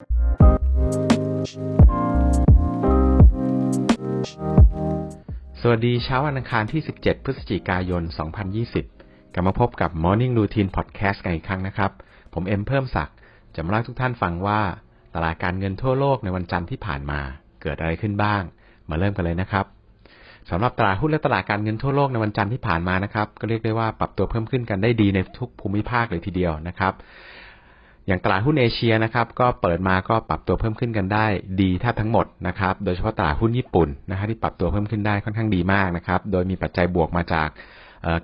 สวัสดีเช้าวันอังคารที่ 17 พฤศจิกายน 2020 กลับมาพบกับ Morning Routine Podcast กันอีกครั้งนะครับ ผมเอ็มเพิ่มศักดิ์จะมาเล่าทุกท่านฟังว่า ตลาดการเงินทั่วโลกในวันจันทร์ที่ผ่านมาเกิดอะไรขึ้นบ้าง มาเริ่มกันเลยนะครับสำหรับตลาดหุ้นและตลาดการเงินทั่วโลกในวันจันทร์ที่ผ่านมานะครับ ก็เรียกได้ว่าปรับตัวเพิ่มขึ้นกันได้ดีในทุกภูมิภาคเลยทีเดียวนะครับ อย่างตลาดหุ้นเอเชียนะครับ ก็เปิดมาก็ปรับตัวเพิ่มขึ้นกันได้ ดีแทบทั้งหมดนะครับ โดยเฉพาะตลาดหุ้นญี่ปุ่นนะฮะที่ปรับตัวเพิ่มขึ้นได้ค่อนข้างดีมากนะครับ โดยมีปัจจัยบวกมาจาก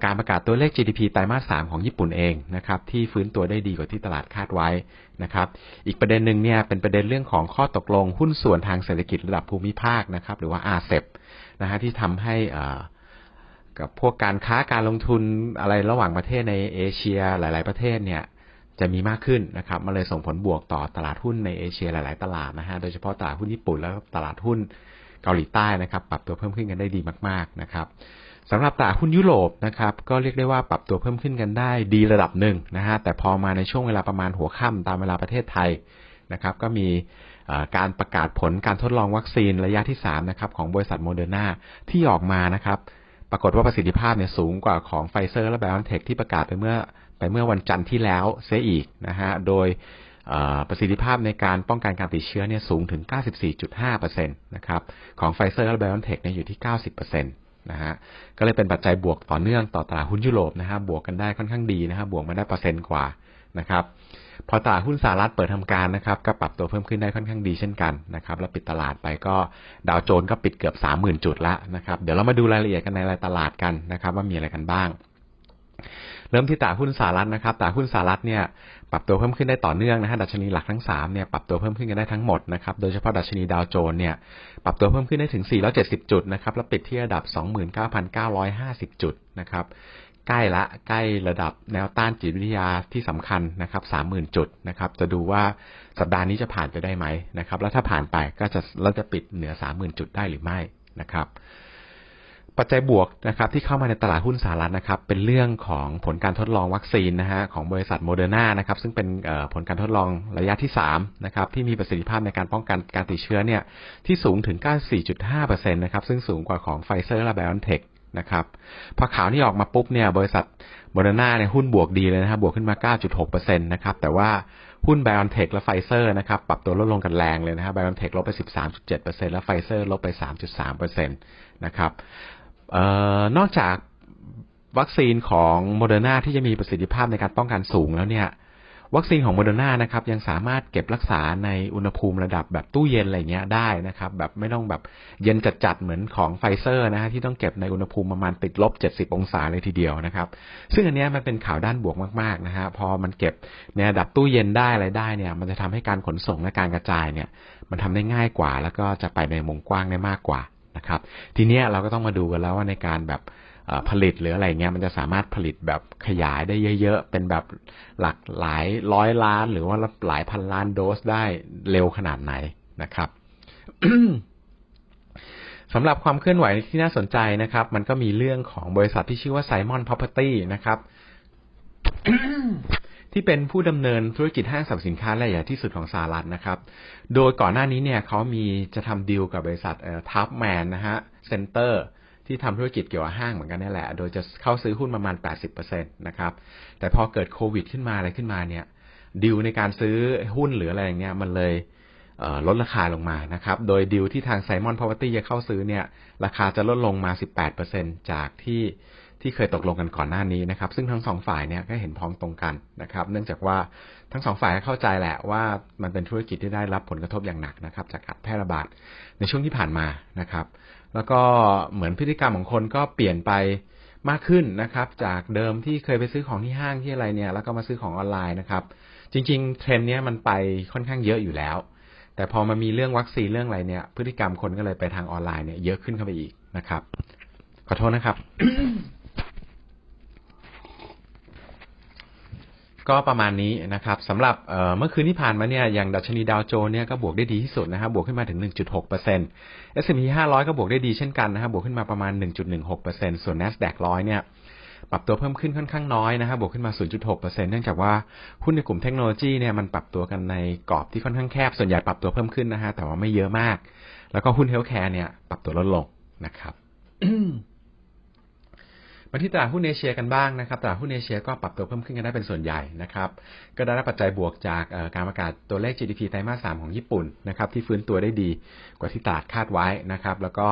การประกาศตัวเลข GDP ไตรมาส 3 ของญี่ปุ่นเองนะครับที่ฟื้นตัวได้ดีกว่าที่ตลาดคาดไว้นะครับ อีกประเด็นหนึ่งเนี่ยเป็นประเด็นเรื่องของข้อตกลงหุ้นส่วนทางเศรษฐกิจระดับภูมิภาคนะครับหรือว่า RCEP นะฮะที่ทำให้กับพวกการค้าการลงทุนอะไรระหว่างประเทศในเอเชียหลาย ๆ ประเทศเนี่ย จะมีมากขึ้นนะครับมันเลยส่งผลบวกต่อตลาดหุ้นในเอเชียหลาย ๆ ตลาดนะฮะโดยเฉพาะตลาดหุ้นญี่ปุ่นแล้วตลาดหุ้นเกาหลีใต้นะครับ ปรับตัวเพิ่มขึ้นกันได้ดีมาก ๆ นะครับสำหรับตลาดหุ้นยุโรปนะครับ ก็เรียกได้ว่าปรับตัวเพิ่มขึ้นกันได้ดีระดับหนึ่งนะฮะแต่พอมาในช่วงเวลาประมาณหัวค่ำตามเวลาประเทศไทยนะครับ ก็มีการประกาศผลการทดลองวัคซีนระยะที่3นะครับของบริษัทโมเดอร์นาที่ออกมานะครับ ปรากฏว่าประสิทธิภาพเนี่ยสูงกว่าของไฟเซอร์และ b บ o n t e c h ที่ประกาศไปเมื่อไปเมื่อวันจันทร์ที่แล้วเสียอีกนะฮะ โดยประสิทธิภาพในการป้องกันการติดเชื้อเนี่ยสูงถึง 94.5%นะครับ ของไฟเซอร์และ b บ o n t e c h เนี่ยอยู่ที่ 90%นะฮะ ก็เลยเป็นปัจจัยบวกต่อเนื่องต่อตลาดหุ้นยุโรปนะฮะ บวกกันได้ค่อนข้างดีนะฮะ บวกมาได้เปอร์เซ็นต์กว่านะครับ พอตลาดหุ้นสหรัฐเปิดทำการนะครับก็ปรับตัวเพิ่มขึ้นได้ค่อนข้างดีเช่นกันนะครับแล้วปิดตลาดไปก็ดาวโจนส์ก็ปิดเกือบ 30,000 จุดล้วนะครับเดี๋ยวเรามาดูรายละเอียดกันในรายตลาดกันนะครับ ว่ามีอะไรกันบ้างเริ่มที่ตลาดหุ้นสหรัฐนะครับตลาดหุ้นสหรัฐเนี่ยปรับตัวเพิ่มขึ้นได้ต่อเนื่องนะฮะดัชนีหลักทั้ง3เนี่ยปรับตัวเพิ่มขึ้นกันได้ทั้งหมดนะครับโดยเฉพาะดัชนีดาวโจนส์เนี่ยปรับตัวเพิ่มขึ้นได้ถึง 470 จุดนะครับแล้วปิดที่ระดับ 29,950 จุดนะครับ ใกล้ละใกล้ระดับแนวต้านจิตวิทยาที่สำคัญนะครับ30,000จุดนะครับ จะดูว่าสัปดาห์นี้จะผ่านไปได้ไหมนะครับ แล้วถ้าผ่านไปก็จะเราจะปิดเหนือ30,000จุดได้หรือไม่นะครับปัจจัยบวกนะครับที่เข้ามาในตลาดหุ้นสหรัฐนะครับ เป็นเรื่องของผลการทดลองวัคซีนนะฮะของบริษัทโมเดอร์นานะครับ ซึ่งเป็นผลการทดลองระยะที่3นะครับที่มีประสิทธิภาพในการป้องกันการติดเชื้อเนี่ยที่สูงถึง 94.5%นะครับซึ่งสูงกว่าของไฟเซอร์และ b บ o n t e c h นะครับพอข่าวนี้ออกมาปุ๊บเนี่ยบริษัทโมเดอร์นาเนี่ยหุ้นบวกดีเลยนะครับบวกขึ้นมา 9.6%นะครับแต่ว่าหุ้น b บ o n t e c h และไฟเซอร์นะครับปรับตัวลดลงกันแรงเลยนะครับ b บ o n t e c h ลบไป 13.7%และไฟเซอร์ลบไป 3.3%นะครับออนอกจากวัคซีนของโมเดอร์นาที่จะมีประสิทธิภาพในการป้องกันสูงแล้วเนี่ย วัคซีนของโมเดอร์นานะครับยังสามารถเก็บรักษาในอุณหภูมิระดับแบบตู้เย็นอะไรเงี้ยได้นะครับ แบบไม่ต้องแบบเย็นจัดๆเหมือนของไฟเซอร์นะฮะที่ต้องเก็บในอุณหภูมิประมาณติดลบ70องศาเลยทีเดียวนะครับ ซึ่งอันเนี้ยมันเป็นข่าวด้านบวกมากๆนะฮะพอมันเก็บในระดับตู้เย็นได้อะไรได้เนี่ย มันจะทำให้การขนส่งและการกระจายเนี่ย มันทำได้ง่ายกว่า แล้วก็จะไปในวงกว้างได้มากกว่านะครับ ทีเนี้ยเราก็ต้องมาดูกันแล้วว่าในการแบบ ผลิตหรืออะไรเงี้ยมันจะสามารถผลิตแบบขยายได้เยอะ ๆ เป็นแบบหลักหลายร้อยล้าน หรือว่าหลายพันล้านโดสได้เร็วขนาดไหนนะครับสำหรับความเคลื่อนไหวที่น่าสนใจนะครับ มันก็มีเรื่องของบริษัทที่ชื่อว่า Simon Property นะครับ ที่เป็นผู้ดำเนินธุรกิจห้างสรรพสินค้ารายใหญ่ที่สุดของสหรัฐนะครับ โดยก่อนหน้านี้เนี่ยเขามีจะทำดีลกับบริษัทเอ่อทับแมนนะฮะเซ็นเตอร์ ที่ทำธุรกิจเกี่ยวกับห้างเหมือนกันนี่แหละ โดยจะเข้าซื้อหุ้นประมาณ 80%นะครับ แต่พอเกิดโควิดขึ้นมาอะไรขึ้นมาเนี่ยดีลในการซื้อหุ้นหรืออะไรอย่างเงี้ยมันเลยเลดราคาลงมานะครับ โดยดีลที่ทาง Simon Property จะเข้าซื้อเนี่ยราคาจะลดลงมา 18%จากที่ที่เคยตกลงกันก่อนหน้านี้นะครับ ซึ่งทั้งสองฝ่ายเนี่ยก็เห็นพ้องตรงกันนะครับ เนื่องจากว่าทั้งสองฝ่ายเข้าใจแหละว่ามันเป็นธุรกิจที่ได้รับผลกระทบอย่างหนักนะครับ จากการแพร่ระบาดในช่วงที่ผ่านมานะครับ แล้วก็เหมือนพฤติกรรมของคนก็เปลี่ยนไปมากขึ้นนะครับ จากเดิมที่เคยไปซื้อของที่ห้างที่อะไรเนี่ย แล้วก็มาซื้อของออนไลน์นะครับ จริง ๆ เทรนด์เนี้ยมันไปค่อนข้างเยอะอยู่แล้ว แต่พอมามีเรื่องวัคซีนเรื่องอะไรเนี่ย พฤติกรรมคนก็เลยไปทางออนไลน์เนี่ยเยอะขึ้นเข้าไปอีกนะครับ ขอโทษนะครับ ก็ประมาณนี้นะครับสำหรับเอ่อเมื่อคืนที่ผ่านมาเนี่ยอย่างดัชนีดาวโจนส์เนี่ยก็บวกได้ดีที่สุดนะครับบวกขึ้นมาถึง 1.6% S&P 500 ก็บวกได้ดีเช่นกันนะครับบวกขึ้นมาประมาณ 1.16%ส่วน NASDAQ 100 เนี่ยปรับตัวเพิ่มขึ้นค่อนข้างน้อยนะครับบวกขึ้นมา 0.6%เนื่องจากว่าหุ้นในกลุ่มเทคโนโลยีเนี่ยมันปรับตัวกันในกรอบที่ค่อนข้างแคบ ส่วนใหญ่ปรับตัวเพิ่มขึ้นนะฮะแต่ว่าไม่เยอะมาก แล้วก็หุ้นเฮลท์แคร์เนี่ยปรับตัวลดลงนะครับ มาที่ตลาดหุ้นเอเชียกันบ้างนะครับ ตลาดหุ้นเอเชียก็ปรับตัวเพิ่มขึ้นกันได้เป็นส่วนใหญ่นะครับ ก็ได้รับปัจจัยบวกจากการประกาศตัวเลข GDP ไตรมาส 3 ของญี่ปุ่นนะครับที่ฟื้นตัวได้ดีกว่าที่ตลาดคาดไว้นะครับ แล้วก็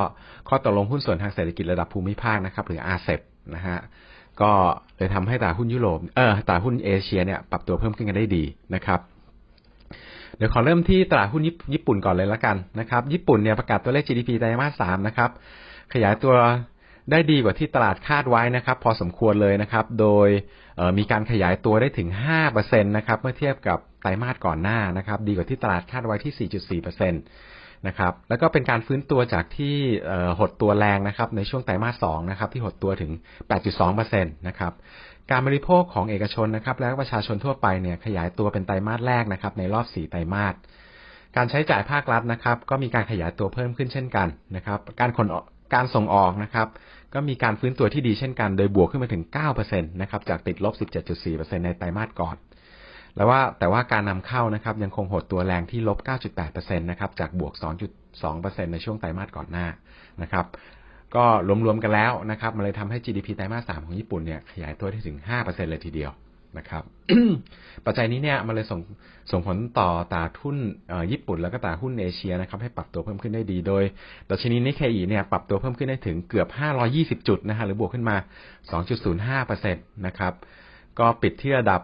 ข้อตกลงหุ้นส่วนทางเศรษฐกิจระดับภูมิภาคนะครับหรือ RCEP นะฮะก็เลยทำให้ตลาดหุ้นยุโรป เออตลาดหุ้นเอเชียเนี่ยปรับตัวเพิ่มขึ้นกันได้ดีนะครับเดี๋ยวขอเริ่มที่ตลาดหุ้นญี่ปุ่นก่อนเลยละกันนะครับ ญี่ปุ่นเนี่ยประกาศตัวเลข GDP ไตรมาส3นะครับ ขยายตัว ได้ดีกว่าที่ตลาดคาดไว้นะครับ พอสมควรเลยนะครับ โดยมีการขยายตัวได้ถึง 5%นะครับเมื่อเทียบกับไตรมาสก่อนหน้านะครับ ดีกว่าที่ตลาดคาดไว้ที่ 4.4%นะครับแล้วก็เป็นการฟื้นตัวจากที่หดตัวแรงนะครับในช่วงไตรมาส2นะครับที่หดตัวถึง 8.2%นะครับการบริโภคของเอกชนนะครับและประชาชนทั่วไปเนี่ยขยายตัวเป็นไตรมาสแรกนะครับในรอบ 4 ไตรมาสการใช้จ่ายภาครัฐนะครับ ก็มีการขยายตัวเพิ่มขึ้นเช่นกันนะครับการขน การส่งออกนะครับ ก็มีการฟื้นตัวที่ดีเช่นกัน โดยบวกขึ้นมาถึง 9%นะครับ จากติดลบ 17.4%ในไตรมาสก่อน แล้วว่าแต่ว่าการนำเข้านะครับ ยังคงหดตัวแรงที่ลบ 9.8%นะครับ จากบวก 2.2%ในช่วงไตรมาสก่อนหน้านะครับ ก็รวมๆกันแล้วนะครับ มันเลยทำให้ GDP ไตรมาส 3 ของญี่ปุ่นเนี่ย ขยายตัวได้ถึง 5%เลยทีเดียว นะครับ ปัจจัยนี้เนี่ยมันเลยส่งส่งผลต่อตลาดหุ้นญี่ปุ่นแล้วก็ตลาดหุ้นเอเชียนะครับ ให้ปรับตัวเพิ่มขึ้นได้ดีโดยดัชนีนิเคอีเนี่ยปรับตัวเพิ่มขึ้นได้ถึงเกือบ 520 จุดนะฮะหรือบวกขึ้นมา 2.05%นะครับก็ปิดที่ระดับ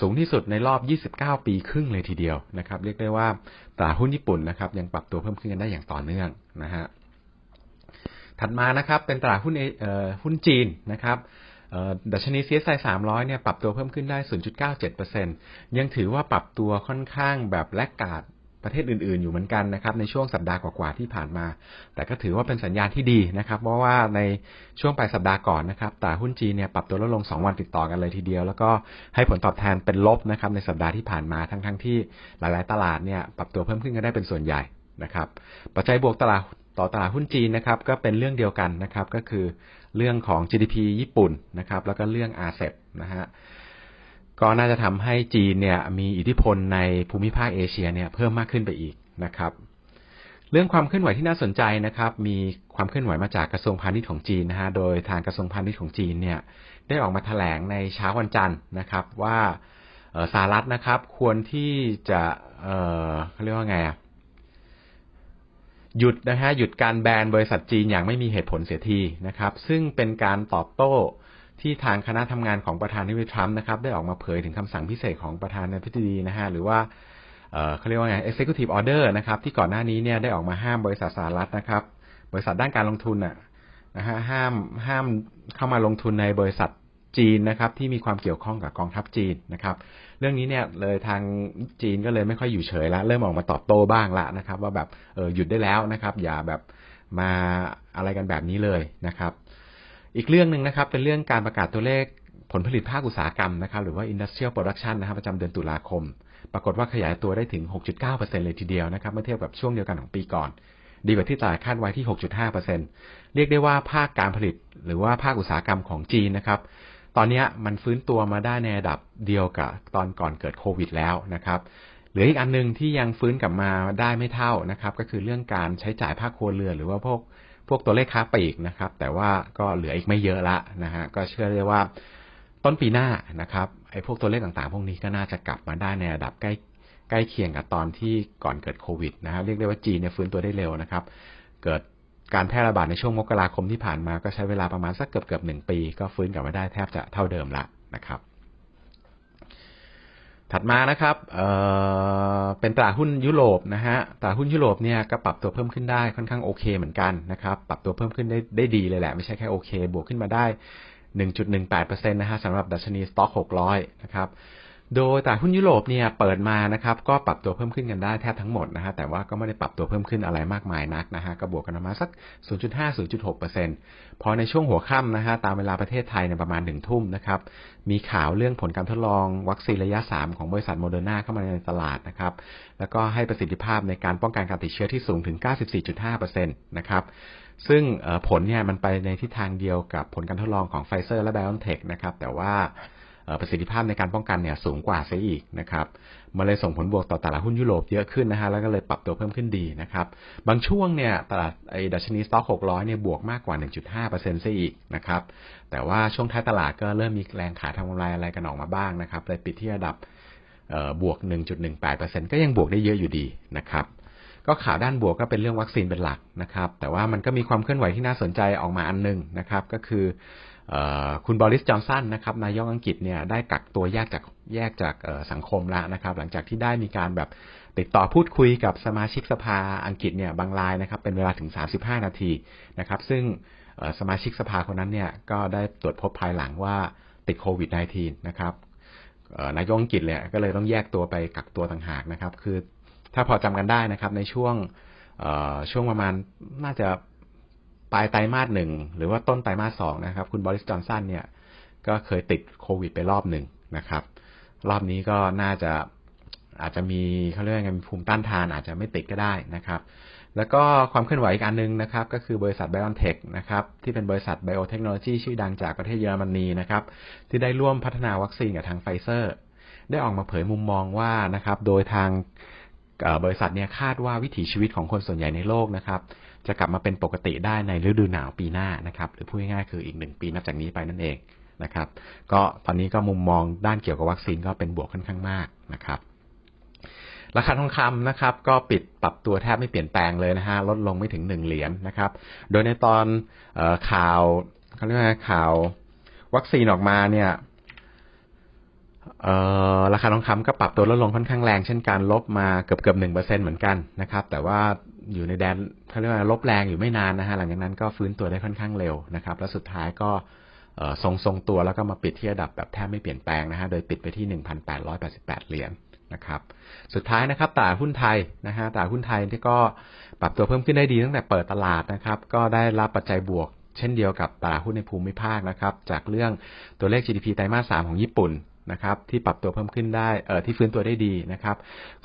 สูงที่สุดในรอบ 29 ปีครึ่งเลยทีเดียวนะครับ เรียกได้ว่าตลาดหุ้นญี่ปุ่นนะครับ ยังปรับตัวเพิ่มขึ้นกันได้อย่างต่อเนื่องนะฮะถัดมานะครับเป็นตลาดหุ้นหุ้นจีนนะครับ ดัชนี CSI 300 เนี่ยปรับตัวเพิ่มขึ้นได้ 0.97%ยังถือว่าปรับตัวค่อนข้างแบบแลกกาดประเทศอื่น ๆ อยู่เหมือนกันนะครับในช่วงสัปดาห์กว่าๆที่ผ่านมา แต่ก็ถือว่าเป็นสัญญาณที่ดีนะครับ เพราะว่าในช่วงปลายสัปดาห์ก่อนนะครับตลาดหุ้นจีนเนี่ยปรับตัวลดลง 2 วันติดต่อกันเลยทีเดียว แล้วก็ให้ผลตอบแทนเป็นลบนะครับในสัปดาห์ที่ผ่านมาทั้งๆที่หลายๆ ตลาดเนี่ยปรับตัวเพิ่มขึ้นกันได้เป็นส่วนใหญ่นะครับ ปัจจัยบวกตลาดต่อตลาดหุ้นจีนนะครับก็เป็นเรื่องเดียวกันนะครับก็คือ เรื่องของ GDP ญี่ปุ่นนะครับ แล้วก็เรื่อง RCEP นะฮะก็น่าจะทำให้จีนเนี่ยมีอิทธิพลในภูมิภาคเอเชียเนี่ยเพิ่มมากขึ้นไปอีกนะครับเรื่องความเคลื่อนไหวที่น่าสนใจนะครับ มีความเคลื่อนไหวมาจากกระทรวงพาณิชย์ของจีนนะฮะ โดยทางกระทรวงพาณิชย์ของจีนเนี่ยได้ออกมาแถลงในเช้าวันจันทร์นะครับ ว่าสหรัฐนะครับ ควรที่จะเออเขาเรียกว่าไงอะ หยุดนะฮะหยุดการแบนบริษัทจีนอย่างไม่มีเหตุผลเสียทีนะครับ ซึ่งเป็นการตอบโต้ที่ทางคณะทำงานของประธานาธิบดีทรัมป์นะครับ ได้ออกมาเผยถึงคำสั่งพิเศษของประธานาธิบดีนะฮะหรือว่าเขาเรียกว่าไง executive order นะครับ ที่ก่อนหน้านี้เนี่ยได้ออกมาห้ามบริษัทสหรัฐนะครับ บริษัทด้านการลงทุนอะนะฮะห้ามห้ามเข้ามาลงทุนในบริษัท จีนนะครับที่มีความเกี่ยวข้องกับกองทัพจีนนะครับ เรื่องนี้เนี่ยเลยทางจีนก็เลยไม่ค่อยอยู่เฉยแล้วเริ่มออกมาตอบโต้บ้างละนะครับ ว่าแบบเออหยุดได้แล้วนะครับ อย่าแบบมาอะไรกันแบบนี้เลยนะครับ อีกเรื่องหนึ่งนะครับ เป็นเรื่องการประกาศตัวเลขผลผลิตภาคอุตสาหกรรมนะครับหรือว่า industrial production นะครับประจำเดือนตุลาคม ปรากฏว่าขยายตัวได้ถึง 6.9%เลยทีเดียวนะครับเมื่อเทียบกับช่วงเดียวกันของปีก่อน ดีกว่าที่ตลาดคาดไว้ที่ 6.5%เรียกได้ว่าภาคการผลิตหรือว่าภาคอุตสาหกรรมของจีนนะครับ ตอนนี้มันฟื้นตัวมาได้ในระดับเดียวกับตอนก่อนเกิดโควิดแล้วนะครับหลืออีกอันนึงที่ยังฟื้นกลับมาได้ไม่เท่านะครับ ก็คือเรื่องการใช้จ่ายภาคครัวเรือนหรือว่าพวกพวกตัวเลขค้าปลีกนะครับ แต่ว่าก็เหลืออีกไม่เยอะละนะฮะก็เชื่อได้ว่าต้นปีหน้านะครับไอ้พวกตัวเลขต่างๆ พวกนี้ก็น่าจะกลับมาได้ในระดับใกล้ใกล้เคียงกับตอนที่ก่อนเกิดโควิดนะครับเรียกได้ว่าจีนเนี่ยฟื้นตัวได้เร็วนะครับ เกิด การแพร่ระบาดในช่วงมกราคมที่ผ่านมาก็ใช้เวลาประมาณสักเกือบเกือบหนึ่งปี ก็ฟื้นกลับมาได้แทบจะเท่าเดิมละนะครับ ถัดมานะครับเเป็นตลาดหุ้นยุโรปนะฮะตลาดหุ้นยุโรปเนี่ยก็ปรับตัวเพิ่มขึ้นได้ค่อนข้างโอเคเหมือนกันนะครับ ปรับตัวเพิ่มขึ้นได้ได้ดีเลยแหละไม่ใช่แค่โอเค บวกขึ้นมาได้ 1.18%นะฮะสำหรับดัชนีสต็อก600 นะครับ โดยแต่หุ้นยุโรปเนี่ยเปิดมานะครับก็ปรับตัวเพิ่มขึ้นกันได้แทบทั้งหมดนะฮะแต่ว่าก็ไม่ได้ปรับตัวเพิ่มขึ้นอะไรมากมายนักนะฮะก็บวกกันมาสัก 0.5-0.6%พอในช่วงหัวค่ำนะฮะตามเวลาประเทศไทยในประมาณหนึ่งทุ่มนะครับมีข่าวเรื่องผลการทดลองวัคซีนระยะ 3 ของบริษัทโมเดอร์นาเข้ามาในตลาดนะครับแล้วก็ให้ประสิทธิภาพในการป้องกันการติดเชื้อที่สูงถึง 94.5%นะครับซึ่งผลเนี่ยมันไปในทิศทางเดียวกับผลการทดลองของไฟเซอร์และ b บ o n t e c h นะครับแต่ว่า ประสิทธิภาพในการป้องกันเนี่ยสูงกว่าซะอีกนะครับมันเลยส่งผลบวกต่อตลาดหุ้นยุโรปเยอะขึ้นนะฮะแล้วก็เลยปรับตัวเพิ่มขึ้นดีนะครับบางช่วงเนี่ยตลาดไอ้ดัชนีสต็อก600เนี่ยบวกมากกว่า 1.5%ซะอีกนะครับแต่ว่าช่วงท้ายตลาดก็เริ่มมีแรงขายทำกำไรอะไรกันออกมาบ้างนะครับเลยปิดที่ระดับบวก 1.18%ก็ยังบวกได้เยอะอยู่ดีนะครับก็ข่าวด้านบวกก็เป็นเรื่องวัคซีนเป็นหลักนะครับ แต่ว่ามันก็มีความเคลื่อนไหวที่น่าสนใจออกมาอันนึงนะครับ ก็คือ คุณบริสจอนสันนะครับนายกอังกฤษเนี่ยได้กักตัวแยกจากแยกจากสังคมแล้วนะครับ หลังจากที่ได้มีการแบบติดต่อพูดคุยกับสมาชิกสภาอังกฤษเนี่ยบางรายนะครับเป็นเวลาถึง 35 นาทีนะครับ ซึ่งสมาชิกสภาคนนั้นเนี่ยก็ได้ตรวจพบภายหลังว่าติดโควิด -19 นะครับนายกอังกฤษเนี่ยก็เลยต้องแยกตัวไปกักตัวต่างหากนะครับ คือถ้าพอจำกันได้นะครับในช่วงช่วงประมาณน่าจะ ปลายไตรมาสหนึ่งหรือว่าต้นไตรมาสสองนะครับ คุณบริสจอนสันเนี่ย ก็เคยติดโควิดไปรอบหนึ่งนะครับ รอบนี้ก็น่าจะอาจจะมีเขาเรียกไงมีภูมิต้านทานอาจจะไม่ติดก็ได้นะครับ แล้วก็ความเคลื่อนไหวอีกอันนึงนะครับ ก็คือบริษัทไบออนเทคนะครับ ที่เป็นบริษัทไบโอเทคโนโลยีชื่อดังจากประเทศเยอรมนีนะครับ ที่ได้ร่วมพัฒนาวัคซีนกับทางไฟเซอร์ ได้ออกมาเผยมุมมองว่านะครับ โดยทางบริษัทเนี่ยคาดว่าวิถีชีวิตของคนส่วนใหญ่ในโลกนะครับ จะกลับมาเป็นปกติได้ในฤดูหนาวปีหน้านะครับ หรือพูดง่ายๆคืออีกหนึ่งปีนับจากนี้ไปนั่นเองนะครับ ก็ตอนนี้ก็มุมมองด้านเกี่ยวกับวัคซีนก็เป็นบวกค่อนข้างมากนะครับ ราคาทองคำนะครับ ก็ปิดปรับตัวแทบไม่เปลี่ยนแปลงเลยนะฮะลดลงไม่ถึงหนึ่งเหรียญนนะครับ โดยในตอนอข่าวเขาเรียกว่าข่าววัคซีนออกมาเนี่ยราคาทองคำก็ปรับตัวลดลงค่อนข้างแรงเช่นกันลบมาเกือบเกือบหนึ่งเปอร์เซ็นเหมือนกันนะครับ แต่ว่า อยู่ในแดนเขาเรียกว่าลบแรงอยู่ไม่นานนะฮะหลังจากนั้นก็ฟื้นตัวได้ค่อนข้างเร็วนะครับ แล้วสุดท้ายก็ทรงทรงตัวแล้วก็มาปิดที่ระดับแบบแทบไม่เปลี่ยนแปลงนะฮะโดยปิดไปที่ 1,888 เหรียญนะครับสุดท้ายนะครับตลาดหุ้นไทยนะฮะตลาดหุ้นไทยที่ก็ปรับตัวเพิ่มขึ้นได้ดีตั้งแต่เปิดตลาดนะครับ ก็ได้รับปัจจัยบวก เช่นเดียวกับตลาดหุ้นในภูมิภาคนะครับ จากเรื่องตัวเลข GDP ไตรมาส 3 ของญี่ปุ่น นะครับ ที่ปรับตัวเพิ่มขึ้นได้เอ่อที่ฟื้นตัวได้ดีนะครับ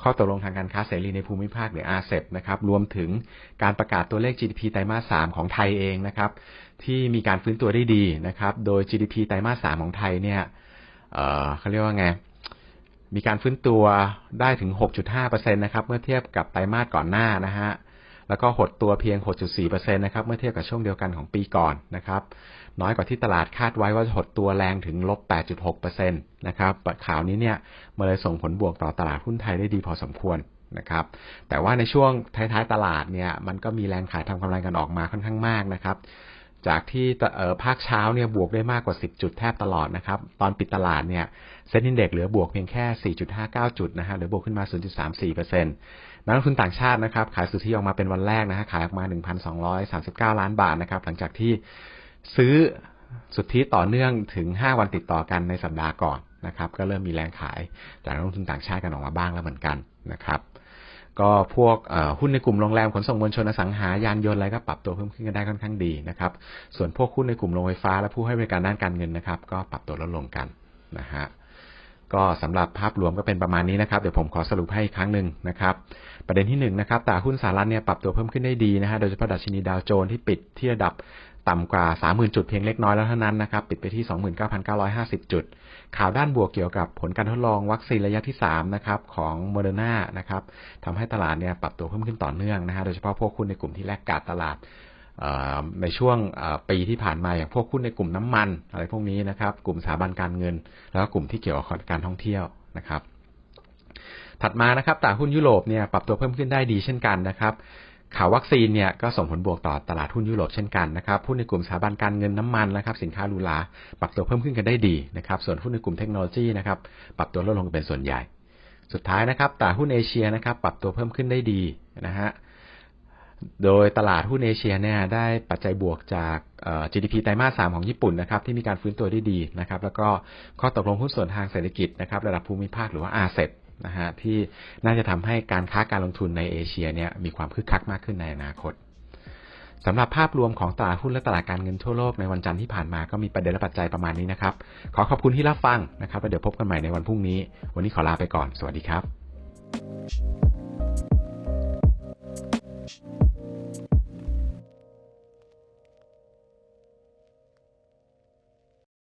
ข้อตกลงทางการค้าเสรีในภูมิภาคหรืออาเซบนะครับรวมถึงการประกาศตัวเลข GDP ไตรมาส3ของไทยเองนะครับ ที่มีการฟื้นตัวได้ดีนะครับ โดย GDP ไตรมาส3ของไทยเนี่ยเอ่อเขาเรียกว่าไงมีการฟื้นตัวได้ถึง 6.5%นะครับ เมื่อเทียบกับไตรมาสก่อนหน้านะฮะ แล้วก็หดตัวเพียง 6.4%นะครับ เมื่อเทียบกับช่วงเดียวกันของปีก่อนนะครับ น้อยกว่าที่ตลาดคาดไว้ว่าจะหดตัวแรงถึงลบ 8.6%นะครับข่าวนี้เนี่ยมาเลยส่งผลบวกต่อตลาดหุ้นไทยได้ดีพอสมควรนะครับ แต่ว่าในช่วงท้ายๆตลาดเนี่ย มันก็มีแรงขายทำกำไรกันออกมาค่อนข้างมากนะครับจากที่ภาคเช้าเนี่ยบวกได้มากกว่า 10 จุดแทบตลอดนะครับ ตอนปิดตลาดเนี่ยเซ็นดินเด็กเหลือบวกเพียงแค่ 4.59 จุดนะฮะหรือบวกขึ้นมา 0.34% นักลงทุนต่างชาตินะครับ ขายสุทธิออกมาเป็นวันแรกนะฮะขายออกมา 1,239 ล้านบาทนะครับ หลังจากที่ซื้อสุทธิต่อเนื่องถึง 5 วันติดต่อกันในสัปดาห์ก่อนนะครับ ก็เริ่มมีแรงขายจากนักลงทุนต่างชาติกันออกมาบ้างแล้วเหมือนกันนะครับ ก็พวกหุ้นในกลุ่มโรงแรมขนส่งมวลชนอสังหายานยนต์อะไรก็ปรับตัวเพิ่มขึ้นกันได้ค่อนข้างดีนะครับ ส่วนพวกหุ้นในกลุ่มโรงไฟฟ้าและผู้ให้บริการด้านการเงินนะครับ ก็ปรับตัวลดลงกันนะฮะ ก็สำหรับภาพรวมก็เป็นประมาณนี้นะครับ เดี๋ยวผมขอสรุปให้อีกครั้งหนึ่งนะครับ ประเด็นที่1นนะครับตลาดหุ้นสหรัฐเนี่ยปรับตัวเพิ่มขึ้นได้ดีนะฮะ โดยเฉพาะดัชนีดาวโจนส์ที่ปิดที่ระดับต่ำกว่า 30,000 จุดเพียงเล็กน้อยแล้วเท่านั้นนะครับ ปิดไปที่ 29,950 จุด ข่าวด้านบวกเกี่ยวกับผลการทดลองวัคซีนระยะที่ 3 นะครับ ของโมเดอร์นานะครับทำให้ตลาดเนี่ยปรับตัวเพิ่มขึ้นต่อเนื่องนะฮะ โดยเฉพาะพวกคุณในกลุ่มที่แลกกาดตลาด ในช่วงปีที่ผ่านมาอย่างพวกหุ้นในกลุ่มน้ำมันอะไรพวกนี้นะครับ กลุ่มสถาบันการเงิน แล้วก็กลุ่มที่เกี่ยวกับการท่องเที่ยวนะครับ ถัดมานะครับตลาดหุ้นยุโรปเนี่ยปรับตัวเพิ่มขึ้นได้ดีเช่นกันนะครับ ข่าววัคซีนเนี่ยก็ส่งผลบวกต่อตลาดหุ้นยุโรปเช่นกันนะครับหุ้นในกลุ่มสถาบันการเงินน้ำมันนะครับ สินค้าลูลาปรับตัวเพิ่มขึ้นกันได้ดีนะครับ ส่วนหุ้นในกลุ่มเทคโนโลยีนะครับปรับตัวลดลงเป็นส่วนใหญ่ สุดท้ายนะครับตลาดหุ้นเอเชียนะครับ ปรับตัวเพิ่มขึ้นได้ดีนะฮะ โดยตลาดหุ้นเอเชียเนี่ยได้ปัจจัยบวกจาก GDP ไตรมาส 3 ของญี่ปุ่นนะครับที่มีการฟื้นตัวได้ดีนะครับแล้วก็ข้อตกลงหุ้นส่วนทางเศรษฐกิจนะครับระดับภูมิภาคหรือว่า RCEP นะฮะที่น่าจะทำให้การค้าการลงทุนในเอเชียเนี่ยมีความคึกคักมากขึ้นในอนาคตสำหรับภาพรวมของตลาดหุ้นและตลาดการเงินทั่วโลกในวันจันทร์ที่ผ่านมาก็มีประเด็นและปัจจัยประมาณนี้นะครับ ขอขอบคุณที่รับฟังนะครับแล้วเดี๋ยวพบกันใหม่ในวันพรุ่งนี้ วันนี้ขอลาไปก่อน สวัสดีครับ